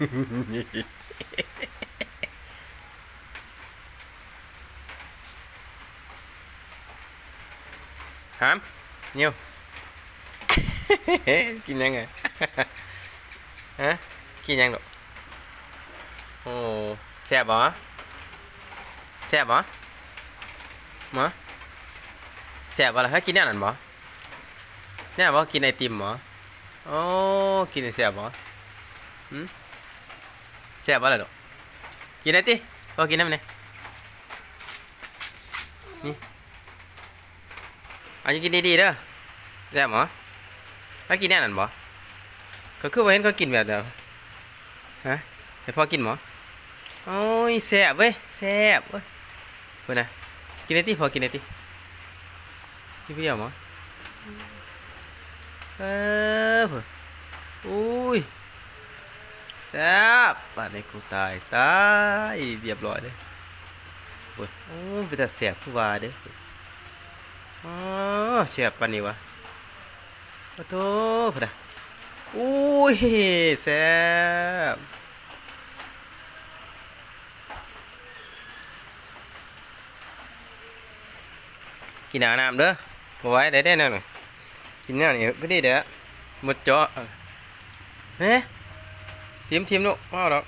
หามเนี่ยวกินยังไงฮะกินยังดอกโอ้แซ่บบ่แซ่บบ่หมอ แซ่บบ่ล่ะไอติมบ่โอ้กินไอแซ่บบ่หืมแซ่บบ่ล่ะดอกินได้ติพอกินได้มั้ยเนี่ยนี่เอาจะกินดีๆเด้อแซ่บบ่ถ้ากินแน่นั่นบ่ก็คือว่าเห็นเขากินแบบเดียวฮะให้พ่อกินหมอโอ้ยแซ่บเว้ยแซ่บเว้ยเพิ่นน่ะกินได้ติพอกินได้ติกินเปรี้ยวหมอเออเพิ่นอุ้ย แซ่บป่านนี้กูตายตายเรียบร้อยเลยโอ้ยโอ้เป็นแต่แซ่บผู้ว่าเด้ออ๋อแซ่บปานนี้วะโอ้โธ่เพิ่นะอุ้ยแซ่บกินอาน้ำเด้อบ่ไหว้ได้ได้แน่นอนกินแนวนี้พอดีเด้อหมดจาะเฮ้ ทิมทิมลูกมาเอาดอก